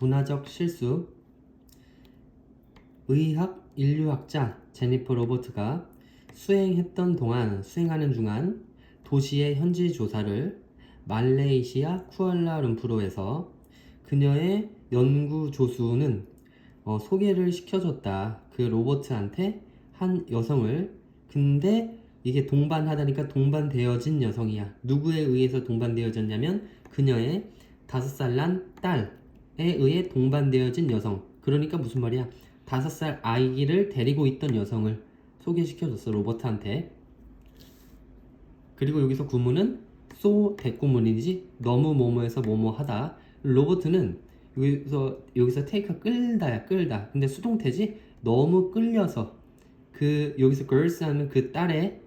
문화적 실수 의학 인류학자 제니퍼 로버트가 수행했던 동안 수행하는 중간 도시의 현지 조사를 말레이시아 쿠알라룸푸르에서 그녀의 연구 조수는 어, 소개를 시켜줬다. 그 로버트한테 한 여성을 근데 이게 동반하다니까 동반되어진 여성이야. 누구에 의해서 동반되어졌냐면 그녀의 다섯 살 난 딸에 의해 동반되어진 여성. 그러니까 무슨 말이야? 다섯 살 아이를 데리고 있던 여성을 소개시켜줬어 로버트한테. 그리고 여기서 구문은 so 대구문이지 너무 뭐뭐해서 뭐뭐하다. 로버트는 여기서 여기서 테이크 끌다야 끌다. 근데 수동태지 너무 끌려서 그 여기서 girls 하면 그 딸의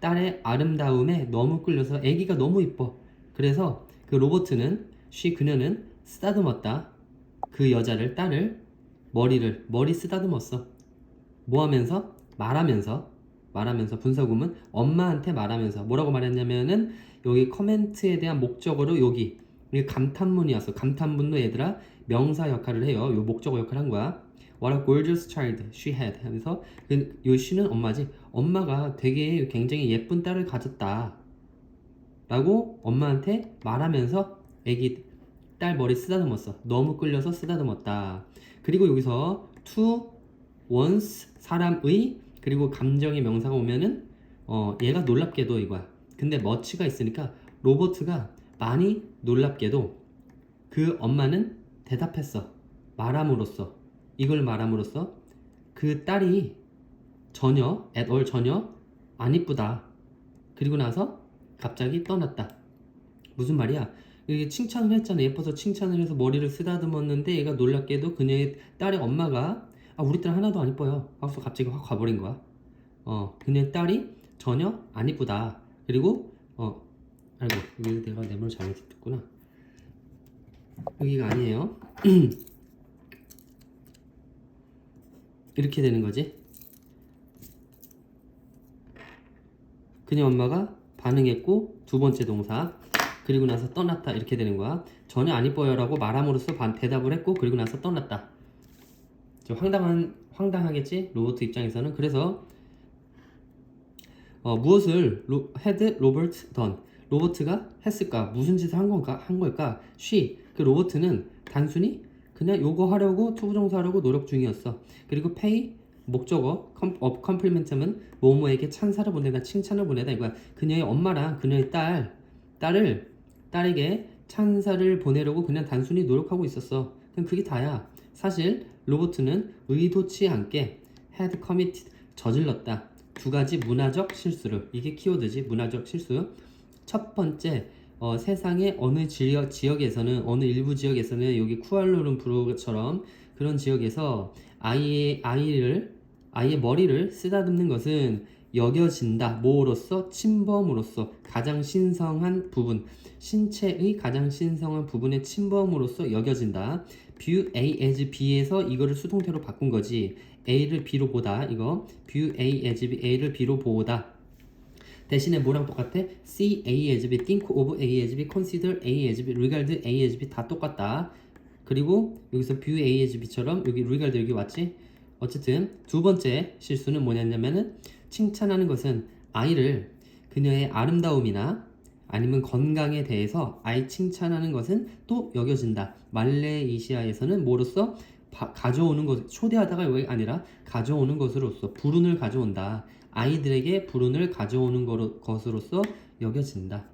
딸의 아름다움에 너무 끌려서 아기가 너무 이뻐. 그래서 그 로버트는 she 그녀는 쓰다듬었다. 그 여자를 딸을 머리를 머리 쓰다듬었어. 뭐 하면서 말하면서 말하면서 분사구문 엄마한테 말하면서 뭐라고 말했냐면은 여기 커멘트에 대한 목적어로 여기 감탄문이었어. 감탄문도 얘들아 명사 역할을 해요. 요 목적어 역할을 한 거야. What a gorgeous child she had 하면서 그, 요 she는 엄마지. 엄마가 되게 굉장히 예쁜 딸을 가졌다. 라고 엄마한테 말하면서 애기 딸 머리 쓰다듬었어. 너무 끌려서 쓰다듬었다. 그리고 여기서 to once 사람의 그리고 감정의 명사가 오면은 어 얘가 놀랍게도 이거야. 근데 머치가 있으니까 로버트가 많이 놀랍게도 그 엄마는 대답했어. 말함으로써 이걸 말함으로써 그 딸이 전혀 at all 전혀 안 이쁘다. 그리고 나서 갑자기 떠났다. 무슨 말이야? 이게 칭찬을 했잖아. 예뻐서 칭찬을 해서 머리를 쓰다듬었는데 얘가 놀랍게도 그녀의 딸의 엄마가 아 우리 딸 하나도 안 이뻐요. 하고서 갑자기 확 가버린 거야. 어 그녀의 딸이 전혀 안 이쁘다. 그리고 어 아이고 여기 내가 내말 잘못 듣구나. 여기가 아니에요. 이렇게 되는 거지. 그녀 엄마가 반응했고 두 번째 동사 그리고 나서 떠났다. 이렇게 되는 거야. 전혀 안 이뻐요라고 말함으로써 반 대답을 했고 그리고 나서 떠났다. 좀 황당한 황당하겠지? 로버트 입장에서는. 그래서 어, 무엇을 로, 헤드 로버트 던 로버트가 했을까? 무슨 짓을 한 건가? 한 걸까? she 그 로버트는 단순히 그냥 요거 하려고 투부정사하려고 노력 중이었어. 그리고 pay 목적어 컴, 업 컴플리멘트는 모모에게 찬사를 보내다 칭찬을 보내다 이거야. 그녀의 엄마랑 그녀의 딸 딸을 딸에게 찬사를 보내려고 그냥 단순히 노력하고 있었어. 그냥 그게 다야. 사실 로버트는 의도치 않게 had committed 저질렀다. 두 가지 문화적 실수를 이게 키워드지 문화적 실수. 첫 번째 어, 세상의 어느 지역, 지역에서는 어느 일부 지역에서는 여기 쿠알라룸푸르처럼 그런 지역에서 아이의 아이를 아이의 머리를 쓰다듬는 것은 여겨진다. 뭐로서 침범으로서 가장 신성한 부분, 신체의 가장 신성한 부분의 침범으로서 여겨진다. view A as B에서 이거를 수동태로 바꾼 거지. A를 B로 보다. 이거 view A as B, A를 B로 보다. 대신에 뭐랑 똑같아? see A as B, think of A as B, consider A as B, regard A as B 다 똑같다. 그리고 여기서 view A as B처럼 여기 regard 여기 왔지? 어쨌든 두 번째 실수는 뭐냐면은 칭찬하는 것은 아이를 그녀의 아름다움이나 아니면 건강에 대해서 아이 칭찬하는 것은 또 여겨진다. 말레이시아에서는 뭐로써 바- 가져오는 것 초대하다가 아니라 가져오는 것으로서 불운을 가져온다. 아이들에게 불운을 가져오는 것으로서 여겨진다.